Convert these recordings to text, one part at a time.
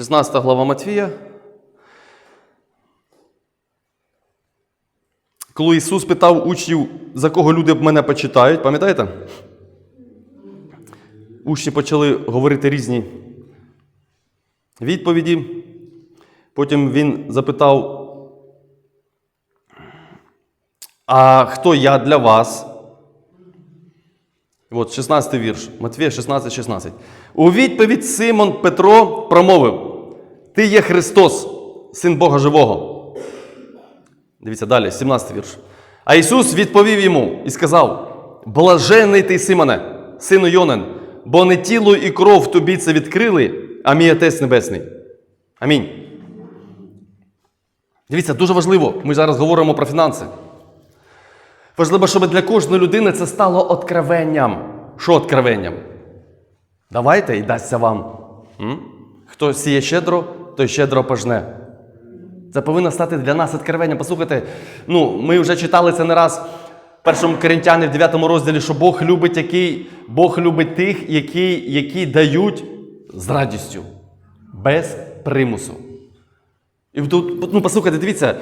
16 глава Матвія. Коли Ісус питав учнів, за кого люди мене почитають, пам'ятаєте? Учні почали говорити різні відповіді. Потім він запитав, а хто я для вас? От 16 вірш, Матвія 16, 16. У відповідь Симон Петро промовив: Ти є Христос, син Бога Живого. Дивіться далі, 17 вірш. А Ісус відповів йому і сказав: Блажений ти, Симоне, сину Йонин, бо не тіло і кров тобі це відкрили, а мій Отець Небесний. Амінь. Дивіться, дуже важливо, ми зараз говоримо про фінанси. Важливо, щоб для кожної людини це стало откровенням. Що откровенням? Давайте і дасться вам. М? Хто сіє щедро, той щедро пожне. Це повинно стати для нас откровенням. Послухайте, ну, ми вже читали це не раз в першому Коринтяні в 9 розділі, що Бог любить який, Бог любить тих, які, які дають з радістю, без примусу. І тут, ну, послухайте, дивіться,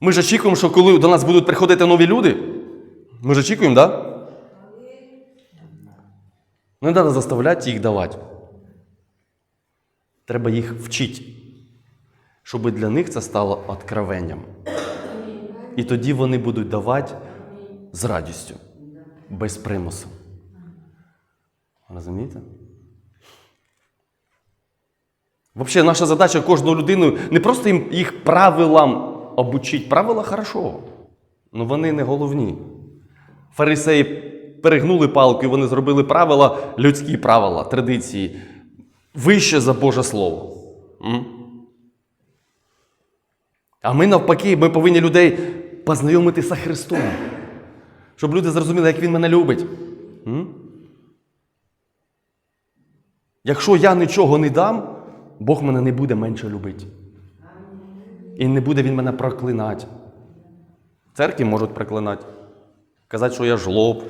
ми ж очікуємо, що коли до нас будуть приходити нові люди, ми ж очікуємо, так? Да? Не треба заставляти їх давати. Треба їх вчити, щоб для них це стало откровенням. І тоді вони будуть давати з радістю, без примусу. Розумієте? Взагалі, наша задача кожну людину не просто їм їх правилам обучити. Правила хорошо, але вони не головні. Фарисеї перегнули палку і вони зробили правила, людські правила, традиції, вище за Боже Слово. А ми навпаки, ми повинні людей познайомити з Христом, щоб люди зрозуміли, як Він мене любить. Якщо я нічого не дам, Бог мене не буде менше любити. І не буде він мене проклинати. Церкві можуть проклинати. Казати, що я жлоб.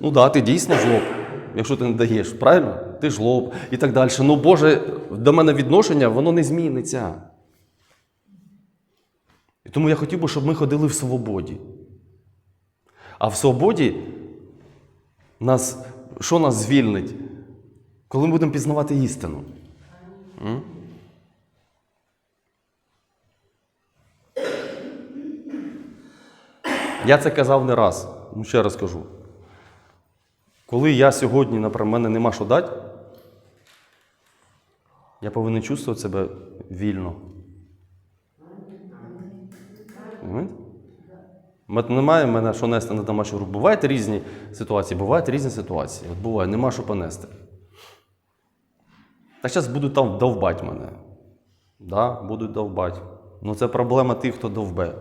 Ну да, ти дійсно жлоб, якщо ти не даєш, правильно? Ти жлоб і так далі. Ну, Боже, до мене відношення, воно не зміниться. І тому я хотів би, щоб ми ходили в свободі. А в свободі нас, що нас звільнить? Коли ми будемо пізнавати істину. М? Я це казав не раз, ну ще раз кажу. Коли я сьогодні, наприклад, мене нема що дати, я повинен чувствувати себе вільно. Немає в мене що нести на домашню руку. Бувають різні ситуації, бувають різні ситуації. От буває, нема що понести. Та зараз будуть там довбати мене. Да, будуть довбати. Ну це проблема тих, хто довбе.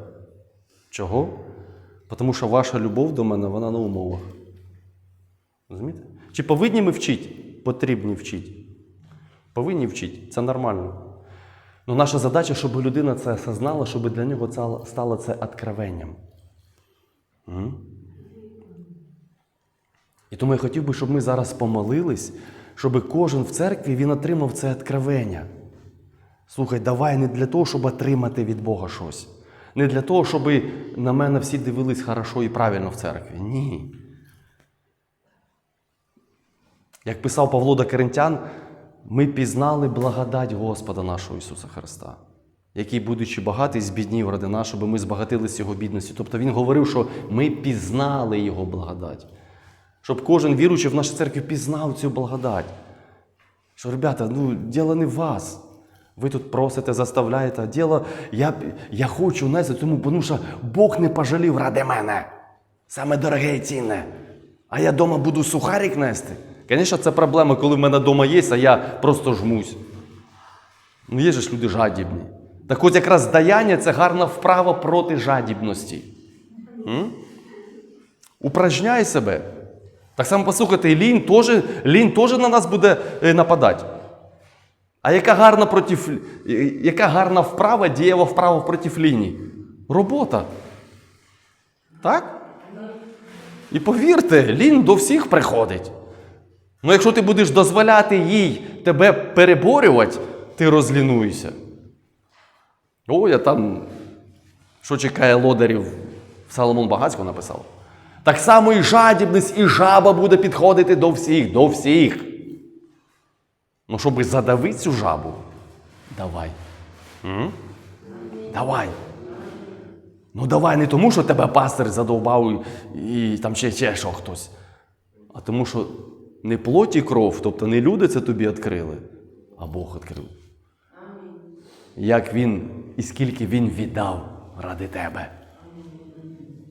Чого? Тому що ваша любов до мене, вона на умовах. Розумієте? Чи повинні ми вчити? Потрібні вчити. Повинні вчити. Це нормально. Ну, наша задача, щоб людина це осознала, щоб для нього це стало це откровенням. І тому я хотів би, щоб ми зараз помолились, щоб кожен в церкві він отримав це откровення. Слухай, давай не для того, щоб отримати від Бога щось. Не для того, щоб на мене всі дивились хорошо і правильно в церкві. Ні. Як писав Павло до Коринтян, ми пізнали благодать Господа нашого Ісуса Христа, який, будучи багатий, збіднів ради нас, щоб ми збагатились Його бідності. Тобто Він говорив, що ми пізнали Його благодать. Щоб кожен віруючий в нашій церкві пізнав цю благодать. Що, ребята, ну, діло не в вас. Ви тут просите, заставляєте, а діло, я, я хочу нести тому, тому що Бог не пожалів ради мене. Саме дороге і цінне. А я вдома буду сухарик нести. Звісно, це проблема, коли в мене вдома є, а я просто жмусь. Ну, є ж люди жадібні. Так от якраз даяння це гарна вправа проти жадібності. М? Упражняй себе. Так само послухайте, лінь теж, лінь теж на нас буде е, нападати. А яка гарна, проти, яка гарна вправа, дієва вправа проти ліні? Робота. Так? І повірте, лінь до всіх приходить. Ну якщо ти будеш дозволяти їй тебе переборювати, ти розлінуєшся. О, я там, що чекає лодарів, Соломон Багацько написав. Так само і жадібність, і жаба буде підходити до всіх, до всіх. Ну, щоб задавити цю жабу, давай. М? Давай. Ну давай не тому, що тебе пастир задовбав і, і там ще, ще що хтось. А тому, що не плоть і кров, тобто не люди це тобі відкрили, а Бог відкрив. Як він і скільки він віддав ради тебе.